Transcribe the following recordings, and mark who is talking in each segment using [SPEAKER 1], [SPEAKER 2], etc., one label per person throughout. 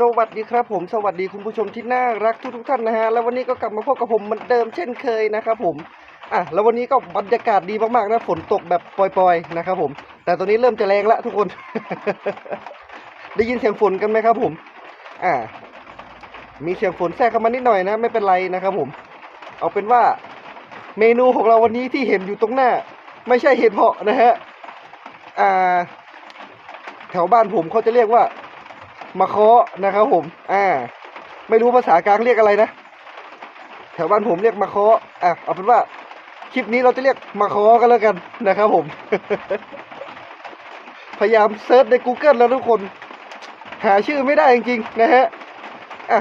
[SPEAKER 1] สวัสดีครับผมสวัสดีคุณผู้ชมที่น่ารักทุกทุกท่านนะฮะแล้ววันนี้ก็กลับมาพบกับผมเหมือนเดิมเช่นเคยนะครับผมอะแล้ววันนี้ก็บรรยากาศดีมากๆนะฝนตกแบบปล่อยๆนะครับผม แต่ตอนนี้เริ่มจะแรงละทุกคน ได้ยินเสียงฝนกันไหมครับผมอ่ามีเสียงฝนแทรกเข้ามานิดหน่อยนะ ไม่เป็นไรนะครับผม เอาเป็นว่าเมนูของเราวันนี้ที่เห็นอยู่ตรงหน้า ไม่ใช่เห็ดเพาะนะฮะอ่าแถวบ้านผมเขาจะเรียกว่า มะเคาะนะครับผม อ่า ไม่รู้ภาษากลางเรียกอะไรนะ แถวบ้านผมเรียกมะเคาะอะเอาเป็นว่าคลิปนี้เราจะเรียกมะเคาะกันแล้วกันนะครับผม พยายามเซิร์ชใน Google แล้วทุกคน หาชื่อไม่ได้จริงๆนะฮะ อะ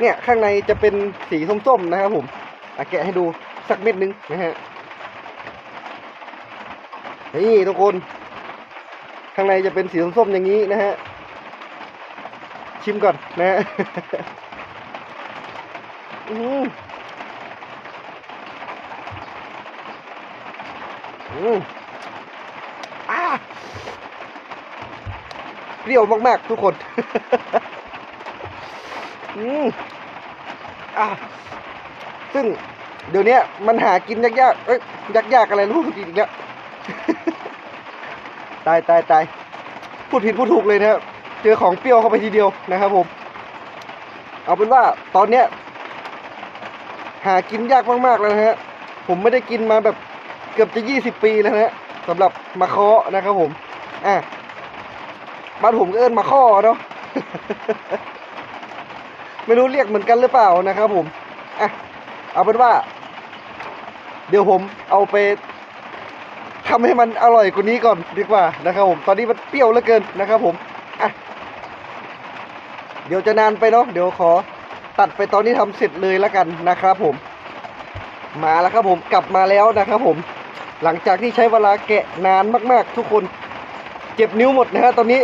[SPEAKER 1] เนี่ยข้างในจะเป็นสีส้มๆนะครับผมอะแกะให้ดูสักเม็ดนึงนะฮะ นี่ทุกคน ข้างในจะเป็นสีส้มๆอย่างนี้นะฮะ ชิมก่อนนะ อืมอืมอ่าเปรี้ยวมาก ๆ ทุกคน อืมอ่าซึ่งเดี๋ยวนี้มันหากินยากๆ เอ้ยยากๆ อะไรรู้ผิดอีกแล้ว ตายตายตายพูดผิดพูดถูกเลยนะครับ เจอของเปรี้ยวเข้าไปทีเดียวนะครับผม เอาเป็นว่าตอนเนี้ย หากินยากมากๆแล้วนะฮะ ผมไม่ได้กินมาแบบเกือบจะยี่สิบปีแล้วนะฮะสำหรับมะเคาะนะครับผม อะบ้านผมก็เอิ้นมะข้อเนาะไม่รู้เรียกเหมือนกันหรือเปล่านะครับผม อะ เอาเป็นว่า เดี๋ยวผมเอาไปทำให้มันอร่อยกว่านี้ก่อนดีกว่านะครับผม ตอนนี้มันเปรี้ยวเหลือเกินนะครับผม อะ เดี๋ยวจะนานไปเนาะเดี๋ยวขอตัดไปตอนนี้ทำเสร็จเลยแล้วกันนะครับผม มาแล้วครับผมกลับมาแล้วนะครับผม หลังจากที่ใช้เวลาแกะนานมาก ๆ ทุกคน เจ็บนิ้วหมดนะฮะตอนนี้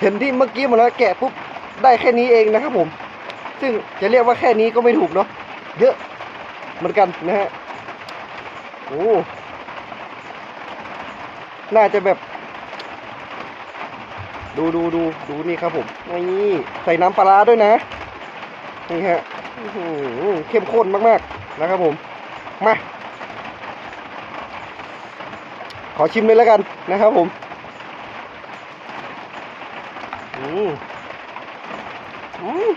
[SPEAKER 1] เห็นที่เมื่อกี้หมดแล้วแกะปุ๊บได้แค่นี้เองนะครับผม ซึ่งจะเรียกว่าแค่นี้ก็ไม่ถูกเนาะเยอะเหมือนกันนะฮะโอ้น่าจะแบบ ดูดูดูดูนี่ครับผมนี่ใส่น้ำปลาด้วยนะนี่ฮะเข้มข้นมากๆนะครับผมมาขอชิมเลยแล้วกันนะครับผมอืมอืม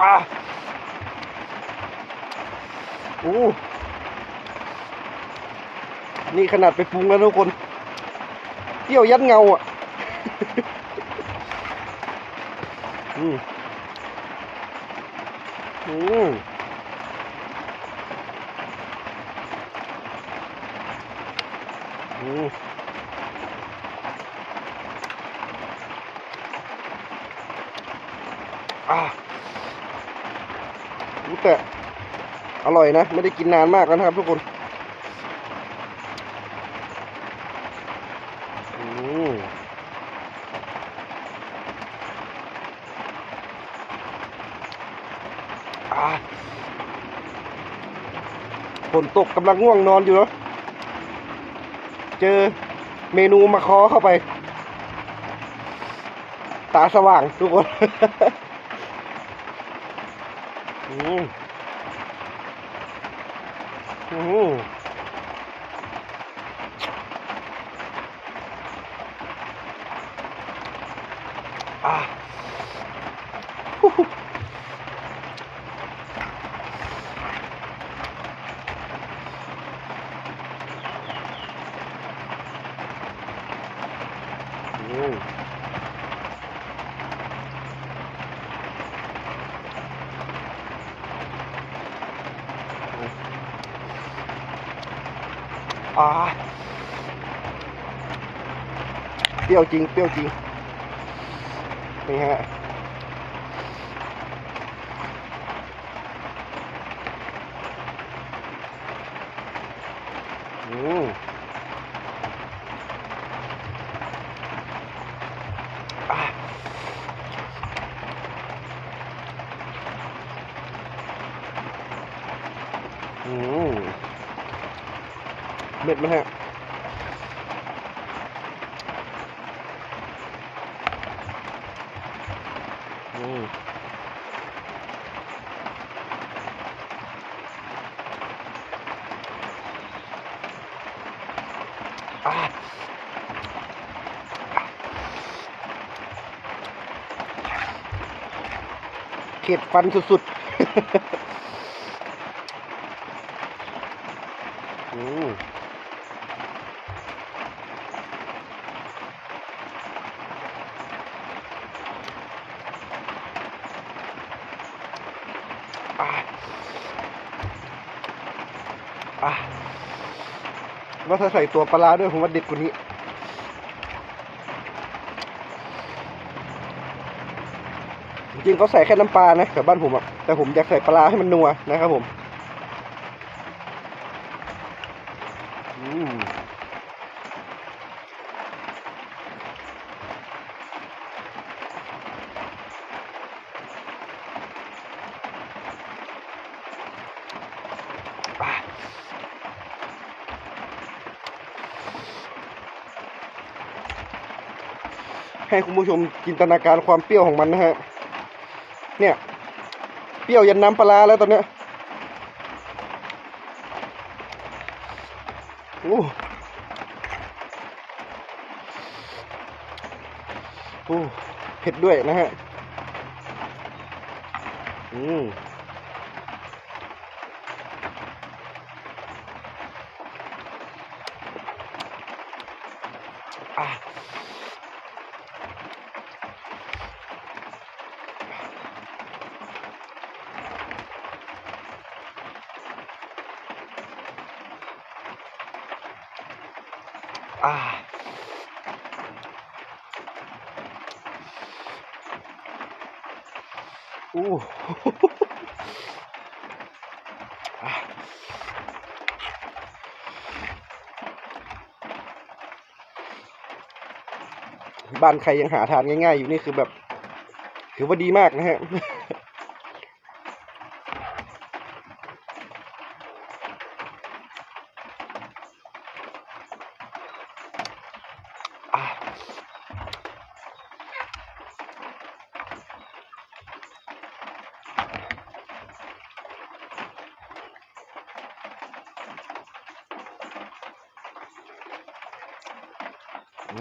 [SPEAKER 1] อะโอ้ นี่ขนาดไปปรุงแล้วทุกคนเปรี้ยวยัดเงาอะอืมอืมอืมอ่ารู้แต่อร่อยนะ ไม่ได้กินนานมากแล้วนะครับทุกคน อืม อ่า ฝนตกกำลังง่วงนอนอยู่เนาะเจอเมนูมาคอเข้าไป ตาสว่างทุกคนอืมอืม อืมอ่าเปรี้ยวจริง เปรี้ยวจริง นี่ฮะ อืมอ่าอืม เม็ดมันฮะอืมอ่าเข็ดฟันสุดๆ อืม ว่าถ้าใส่ตัวปลาด้วยผมว่าเด็ดกว่านี้ จริงเขาใส่แค่น้ำปลานะแต่บ้านผมอะแต่ผมอยากใส่ปลาให้มันนัวนะครับผม อืมอะ ให้คุณผู้ชมจินตนาการความเปรี้ยวของมันนะฮะ เนี่ย เปรี้ยวยันน้ำปลาแล้วตอนเนี้ยโอ้โอ้เผ็ดด้วยนะฮะ อืม อ่าอู้บ้านใครยังหาทานง่ายๆอยู่นี่คือแบบ ถือว่าดีมากนะฮะ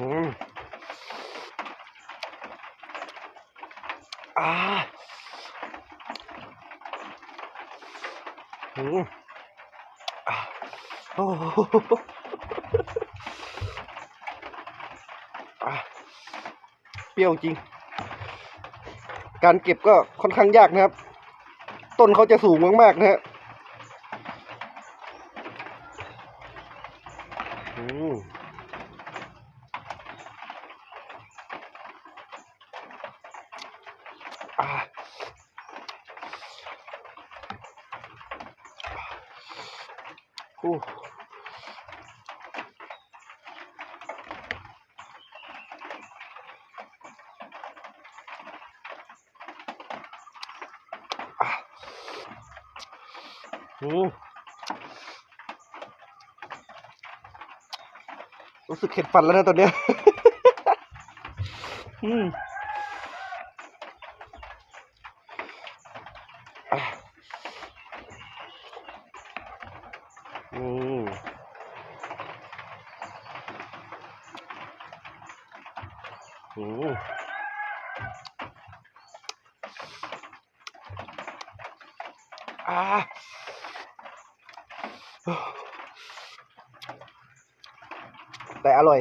[SPEAKER 1] อืมอ่าอืมอ่าโอ้โหอะเปรี้ยวจริง การเก็บก็ค่อนข้างยากนะครับ ต้นเขาจะสูงมากๆนะฮะอืม อ่าอู้อะอืมรู้สึกเข็ดฟันแล้วนะตอนเนี้ย อืม อ่าแต่อร่อย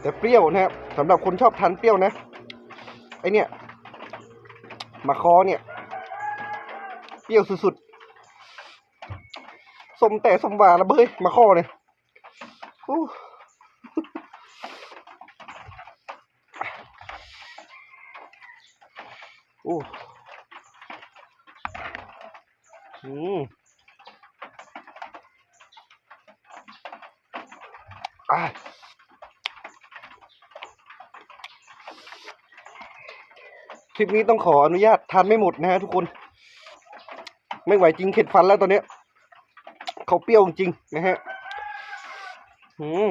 [SPEAKER 1] แต่เปรี้ยวนะครับสำหรับคนชอบทานเปรี้ยวนะ ไอเนี่ยมาคอเนี่ย เปรี้ยวสุดๆสมแต่สมหวานละเบ้ยมาข้อเนี่ยอู้อู้ อืมอะคลิปนี้ต้องขออนุญาตทานไม่หมดนะฮะทุกคน ไม่ไหวจริงเข็ดฟันแล้วตอนเนี้ยเขาเปรี้ยวจริงนะฮะอืม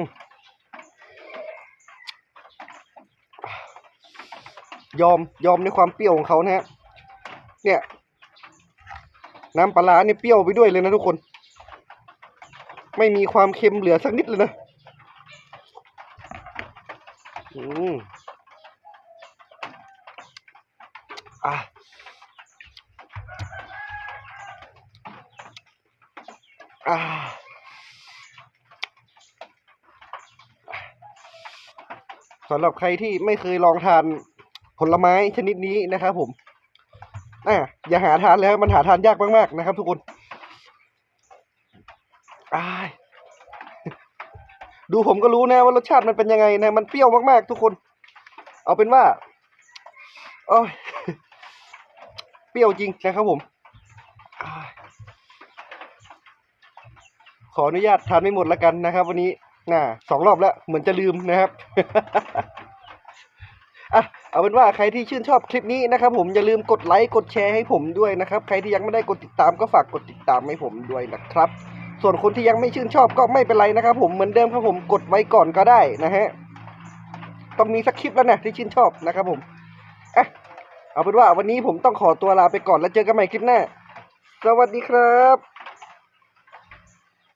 [SPEAKER 1] ยอมยอมในความเปรี้ยวของเขานะฮะเนี่ย น้ำปลาร้าเนี่ยเปรี้ยวไปด้วยเลยนะทุกคน ไม่มีความเค็มเหลือสักนิดเลยนะอืมอะอ่าสำหรับใครที่ไม่เคยลองทานผลไม้ชนิดนี้นะครับผม อะอย่าหาทานแล้วมันหาทานยากมากๆนะครับ ทุกคนดูผมก็รู้นะว่ารสชาติมันเป็นยังไงนะมันเปรี้ยวมากๆ ทุกคน เอาเป็นว่าโอ้ยเปรี้ยวจริงนะครับผมอขออนุญาตทานไม่หมดแล้วกันนะครับ วันนี้น่ะสองรอบแล้วเหมือนจะลืมนะครับอะ เอาเป็นว่าใครที่ชื่นชอบคลิปนี้นะครับผมอย่าลืมกดไลค์กดแชร์ให้ผมด้วยนะครับใครที่ยังไม่ได้กดติดตามก็ฝากกดติดตามให้ผมด้วยนะครับ ส่วนคนที่ยังไม่ชื่นชอบก็ไม่เป็นไรนะครับ ผมเหมือนเดิมครับผมกดไว้ก่อนก็ได้นะฮะต้องมีสักคลิปแล้วนะที่ชื่นชอบนะครับผมอะเอาเป็นว่าวันนี้ผมต้องขอตัวลาไปก่อนแล้วเจอกันใหม่คลิปหน้าสวัสดีครับ